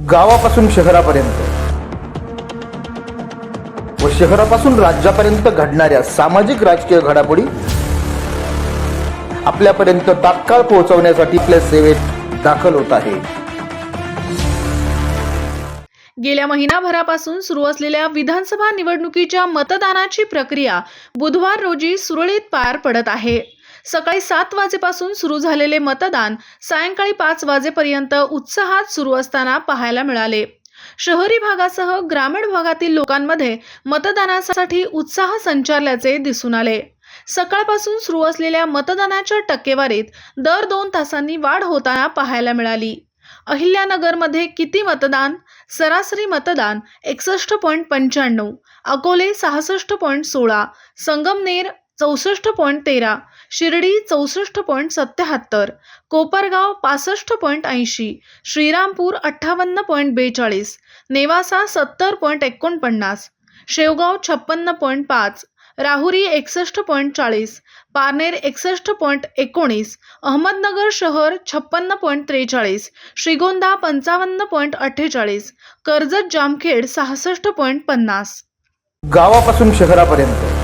गावापासून शहरापर्यंत व शहरापासून राज्यापर्यंत घडणाऱ्या सामाजिक राजकीय घडामोडी आपल्यापर्यंत तात्काळ पोहोचवण्यासाठी आपल्या सेवेत दाखल होत आहे. गेल्या महिनाभरापासून सुरू असलेल्या विधानसभा निवडणुकीच्या मतदानाची प्रक्रिया बुधवार रोजी सुरळीत पार पडत आहे. सकाळी सात वाजेपासून सुरू झालेले मतदान सायंकाळी पाच वाजेपर्यंत उत्साहात सुरू असताना पाहायला मिळाले. शहरी भागासह ग्रामीण भागातील लोकांमध्ये मतदानासाठी उत्साह संचारल्याचे दिसून आले. सकाळपासून सुरू असलेल्या मतदानाच्या टक्केवारीत दर दोन तासांनी वाढ होताना पाहायला मिळाली. अहिल्यानगरमध्ये किती मतदान? सरासरी मतदान एकसष्ट पॉईंट पंच्याण्णव अकोले सहासष्ट पॉईंट सोळा संगमनेर चौसष्ट पॉईंट तेरा शिर्डी चौसष्ट पॉईंट सत्याहत्तर कोपरगाव पासष्ट पॉईंट ऐंशी श्रीरामपूर अठ्ठावन्न पॉईंट बेचाळीस नेवासा सत्तर पॉईंट एकोणपन्नास शेवगाव छप्पन्न पॉईंट पाच राहुरी एकसष्ट पॉईंट चाळीस पारनेर एकसष्ट पॉईंट एकोणीस अहमदनगर शहर छप्पन्न पॉईंट त्रेचाळीस श्रीगोंदा पंचावन्न पॉईंट अठ्ठेचाळीस कर्जत जामखेड सहासष्ट पॉईंट पन्नास. गावापासून शहरापर्यंत